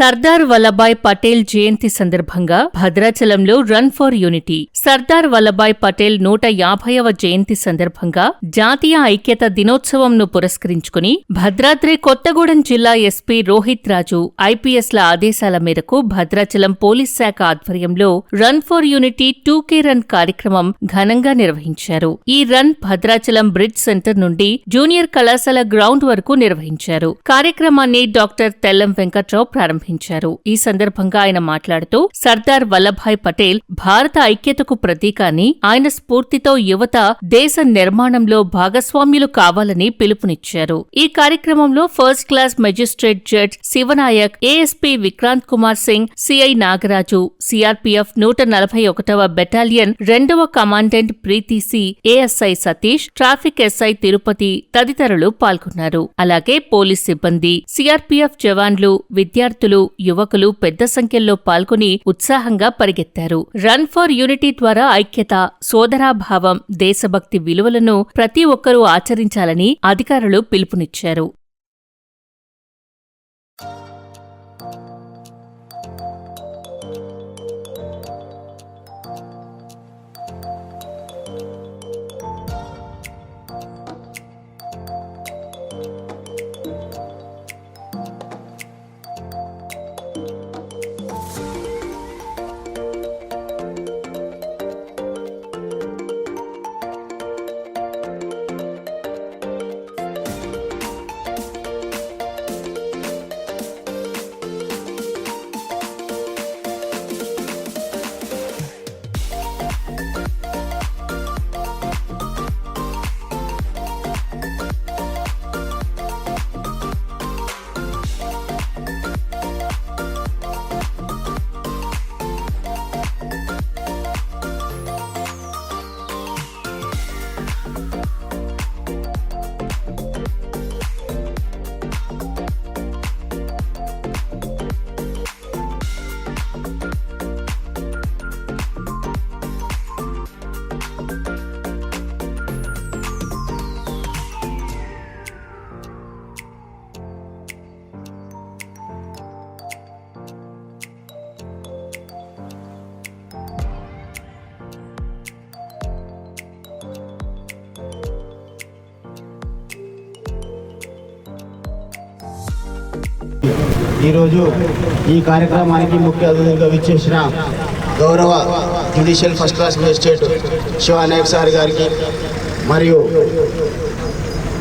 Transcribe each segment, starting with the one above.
సర్దార్ వల్లభాయ్ పటేల్ జయంతి సందర్భంగా భద్రాచలంలో run for unity. Sardar Vallabhbhai Patel నూట యాభైవ జయంతి సందర్భంగా జాతీయ ఐక్యత దినోత్సవంను పురస్కరించుకుని భద్రాద్రి కొత్తగూడెం జిల్లా ఎస్పీ రోహిత్ రాజు ఐపీఎస్ల ఆదేశాల మేరకు భద్రాచలం పోలీస్ శాఖ ఆధ్వర్యంలో run for unity two K run కార్యక్రమం ఘనంగా నిర్వహించారు. ఈ రన్ భద్రాచలం బ్రిడ్జ్ సెంటర్ నుండి జూనియర్ కళాశాల గ్రౌండ్ వరకు నిర్వహించారు. కార్యక్రమాన్ని డాక్టర్ తెల్లం వెంకట్రావు ప్రారంభించారు. ఈ సందర్భంగా ఆయన మాట్లాడుతూ సర్దార్ వల్లభాయ్ పటేల్ భారత ఐక్యతకు ప్రతీక అని ఆయన స్ఫూర్తితో యువత దేశ నిర్మాణంలో భాగస్వామ్యులు కావాలని పిలుపునిచ్చారు. ఈ కార్యక్రమంలో first class magistrate judge Shivanayak ASP Vikrant Kumar Singh CI Nagaraju CRPF నూట నలభై ఒకటవ బెటాలియన్ రెండవ commandant Preethi C ASI Satish traffic SI Tirupati తదితరులు పాల్గొన్నారు. అలాగే పోలీస్ సిబ్బంది సిఆర్పీఎఫ్ జవాన్లు విద్యార్థులు యువకులు పెద్ద సంఖ్యలో పాల్గొని ఉత్సాహంగా పరిగెత్తారు. రన్ ఫర్ యూనిటీ ద్వారా ఐక్యత సోదరాభావం దేశభక్తి విలువలను ప్రతి ఒక్కరూ ఆచరించాలని అధికారులు పిలుపునిచ్చారు. ఈరోజు ఈ కార్యక్రమానికి ముఖ్య అతిథిగా విచ్చేసిన గౌరవ judicial first class magistrate Shivanayak sir గారికి మరియు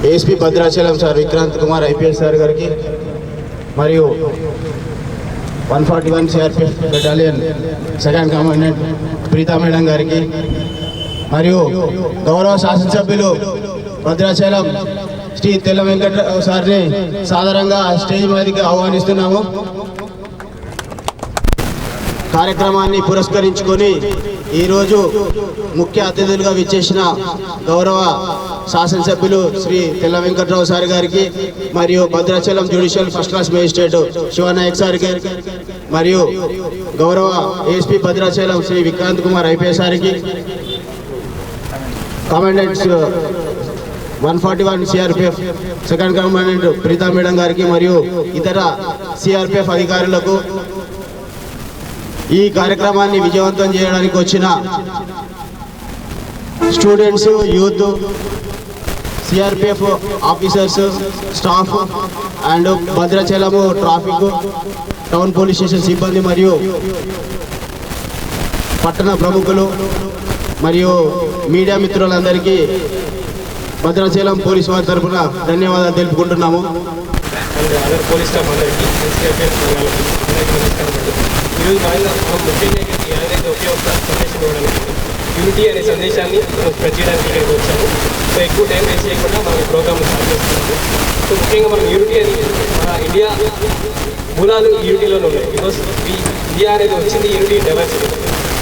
ASP Bhadrachalam sir Vikrant Kumar IPS sir గారికి మరియు one forty one CRPF battalion second commandant Preetha madam గారికి మరియు గౌరవ శాసనసభ్యులు భద్రాచలం శ్రీ తెల్ల వెంకట సార్ని సాధారణంగా స్టేజ్ మీదకి ఆహ్వానిస్తున్నాము. కార్యక్రమాన్ని పురస్కరించుకొని ఈరోజు ముఖ్య అతిథులుగా విచ్చేసిన గౌరవ శాసనసభ్యులు శ్రీ తెల్ల వెంకట్రావు సార్ గారికి మరియు Bhadrachalam judicial first class magistrate Shivanayak sir గారికి మరియు గౌరవ ఏఎస్పీ భద్రాచలం శ్రీ విక్రాంత్ కుమార్ ఐపీఎస్ సార్కి. Commandants one forty one CRPF second commandant Preetha madam గారికి మరియు ఇతర సిఆర్పిఎఫ్ అధికారులకు ఈ కార్యక్రమాన్ని విజయవంతం చేయడానికి వచ్చిన students youth CRPF officers staff and Bhadrachalam traffic town police station సిబ్బంది మరియు పట్టణ ప్రముఖులు మరియు మీడియా మిత్రులందరికీ భద్రాచలం పోలీస్ వారి తరఫున ధన్యవాదాలు తెలుపుకుంటున్నాము. పోలీస్ స్టాఫ్ అందరికీ ఈరోజు మనం మనం ముఖ్యంగా ఇక్కడికి ఒకే ఒక్క సందేశం ఇవ్వడానికి యూనిటీ అనే సందేశాన్ని మనం స్ప్రెడ్ చేయడానికి ఇక్కడికి వచ్చాము. సో ఎక్కువ టైం వేస్ట్ చేయకుండా మనం ఈ ప్రోగ్రామ్ స్టార్ట్ చేస్తున్నాము. సో ముఖ్యంగా మనం యూనిటీ అని మన ఇండియా మూలాలు యూనిటీలోనే ఉన్నాయి. బికాస్ ఈ ఇండియా అనేది వచ్చింది యూనిటీ డైవర్సిటీ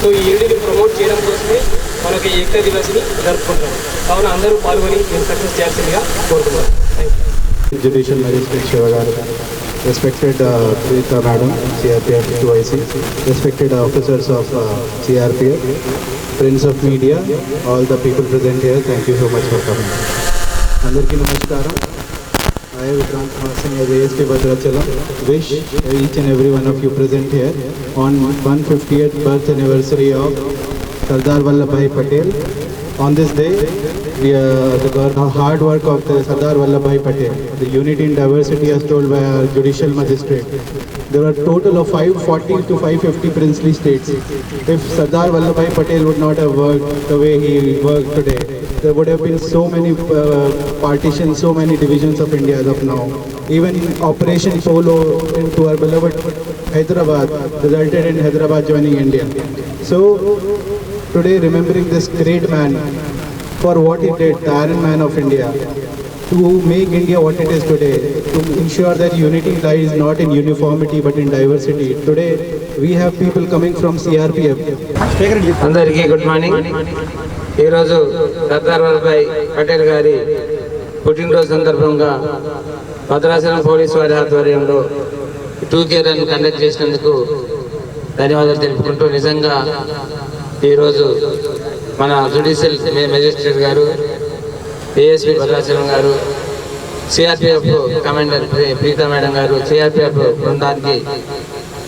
సో ఈ యూనిటీని ప్రమోట్ చేయడం కోసమే మనకి ఏకతా దివస్ని జరుపుకుంటాం కావున అందరూ పాల్గొని మేము సక్సెస్ చేయాల్సిందిగా కోరుతున్నాం thank you Judicial Magistrate Shivagaru, respected uh, Preeta Madam, CRPF 2IC, respected officers of uh, CRPF, friends of media, all the people present here, thank you so much for coming. అందరికీ నమస్కారం I, Vikrant Kumar Singh, as ASP Bhadrachalam, wish each and every one of you present here on 150th birth anniversary of Sardar Vallabhai Patel. On this day, we, uh, the hard work of the Sardar Vallabhai Patel, the unity in diversity as told by our judicial magistrate. There are total of 540 to 550 princely states. If Sardar Vallabhai Patel would not have worked the way he worked today, there would have been so many uh, partitions, so many divisions of India as of now. Even Operation Polo into our beloved Hyderabad resulted in Hyderabad joining India. So today remembering this great man for what he did, the Iron Man of India, to make India what it is today, to ensure that unity lies not in uniformity but in diversity. Today we have people coming from CRPF, అందరికీ good morning ఈరోజు సర్దార్ వల్లభాయ్ పటేల్ గారి పుట్టినరోజు సందర్భంగా Bhadrachalam police వారి ఆధ్వర్యంలో two K run conduct చేసినందుకు ధన్యవాదాలు తెలుపుకుంటూ నిజంగా ఈరోజు మన జుడిషియల్ మెజిస్ట్రేట్ గారు ఏఎస్పి భద్రాచలం గారు సిఆర్పిఎఫ్ కమాండర్ ప్రీతా మేడం గారు సిఆర్పిఎఫ్ బృందానికి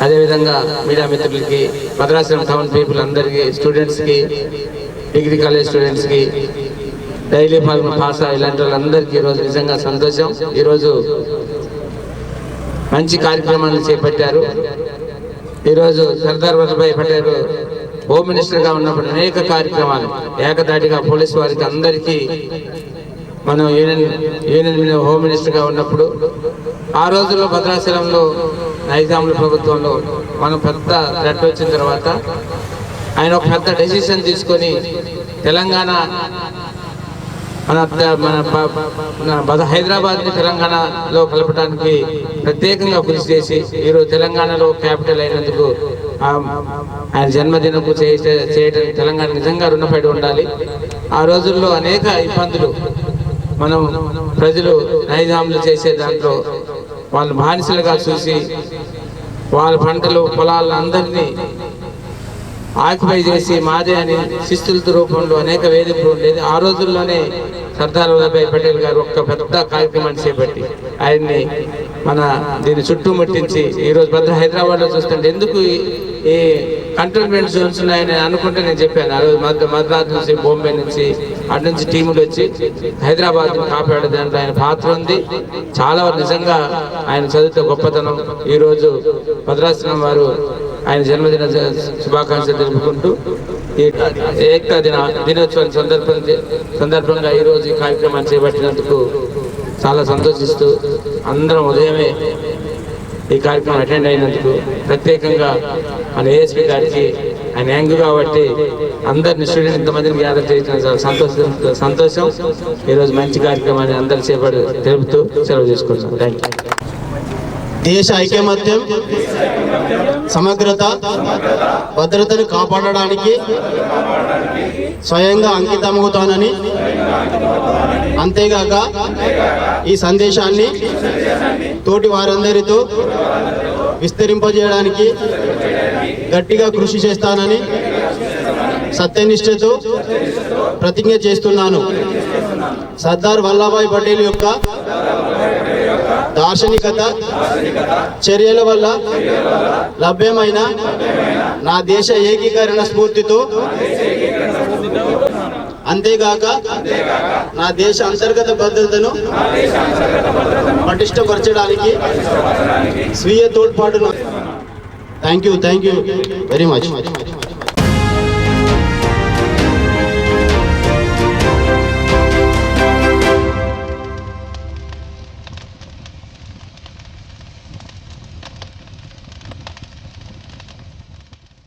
అదేవిధంగా మీడియా మిత్రులకి భద్రాచలం టౌన్ పీపుల్ అందరికీ స్టూడెంట్స్కి డిగ్రీ కాలేజ్ స్టూడెంట్స్కి డైలీ ఫార్మ్ పాస్ ఇలాంటి వాళ్ళందరికీ ఈరోజు నిజంగా సంతోషం. ఈరోజు మంచి కార్యక్రమాలు చేపట్టారు. ఈరోజు సర్దార్ వల్లభాయ్ పటేల్ హోమ్ మినిస్టర్గా ఉన్నప్పుడు అనేక కార్యక్రమాలు ఏకదాటిగా పోలీసు వారికి అందరికీ మనం యూనియన్ యూనియన్ హోమ్ మినిస్టర్గా ఉన్నప్పుడు ఆ రోజుల్లో భద్రాచలంలో నైజాముల ప్రభుత్వంలో మనం పెద్ద థ్రెట్ వచ్చిన తర్వాత ఆయన ఒక పెద్ద డెసిషన్ తీసుకొని తెలంగాణ మన మన ప- హైదరాబాద్ని తెలంగాణలో కలపడానికి ప్రత్యేకంగా కృషి చేసి ఈరోజు తెలంగాణలో క్యాపిటల్ అయినందుకు ఆయన జన్మదినకు చేయటం చేయడం తెలంగాణ నిజంగా రుణపడి ఉండాలి. ఆ రోజుల్లో అనేక ఇబ్బందులు మనం ప్రజలు నైజాములు చేసే దాంట్లో వాళ్ళు బానిసలుగా చూసి వాళ్ళ పంటలు పొలాలను అందరినీ ఆక్యుపై చేసి మాదే అని శిస్తులతో రూపంలో అనేక వేదికలు ఉండేది. ఆ రోజుల్లోనే సర్దార్ వల్లభాయ్ పటేల్ గారు ఒక్క పెద్ద కార్యక్రమాన్ని చేపట్టి ఆయన్ని మన దీన్ని చుట్టుముట్టించి ఈరోజు భద్ర హైదరాబాద్లో చూస్తుంటే ఎందుకు ఈ- కంటోన్మెంట్ జోన్స్ ఉన్నాయని అనుకుంటే నేను చెప్పాను. ఆ రోజు మద్ర మద్రాస్ నుంచి బొంబే నుంచి అటు నుంచి టీములు వచ్చి హైదరాబాద్ కాపాడే దాంట్లో ఆయన పాత్ర ఉంది. చాలా నిజంగా ఆయన చదివితే గొప్పతనం. ఈరోజు భద్రాచలం వారు ఆయన జన్మదిన శుభాకాంక్షలు తెలుపుకుంటూ ఏకతా దిన దినోత్సవం సందర్భం సందర్భంగా ఈరోజు ఈ కార్యక్రమాన్ని చేపట్టినందుకు చాలా సంతోషిస్తూ అందరం ఉదయమే ఈ కార్యక్రమం అటెండ్ అయినందుకు ప్రత్యేకంగా మన ఏఎస్పీ గారికి ఆయన యాంగ్ కాబట్టి అందరిని స్టూడెంట్ ఇంతమందిని గ్యాదర్ చేయడం చాలా సంతోషం సంతోషం. ఈరోజు మంచి కార్యక్రమాన్ని అందరు చేపడు తెలుపుతూ సెలవు చేసుకుంటాం థ్యాంక్ యూ దేశ ఐకమత్యం సమగ్రత భద్రతను కాపాడడానికి స్వయంగా అంకితమవుతానని అంతేగాక ఈ సందేశాన్ని తోటి వారందరితో విస్తరింపజేయడానికి గట్టిగా కృషి చేస్తానని సత్యనిష్టతో ప్రతిజ్ఞ చేస్తున్నాను. సర్దార్ వల్లభాయ్ పటేల్ యొక్క దార్శనికత చర్యల వల్ల లభ్యమైన నా దేశ ఏకీకరణ స్ఫూర్తితో అంతేగాక నా దేశ అంతర్గత భద్రతను పటిష్టపరచడానికి స్వీయ తోడ్పాటును thank you thank you very much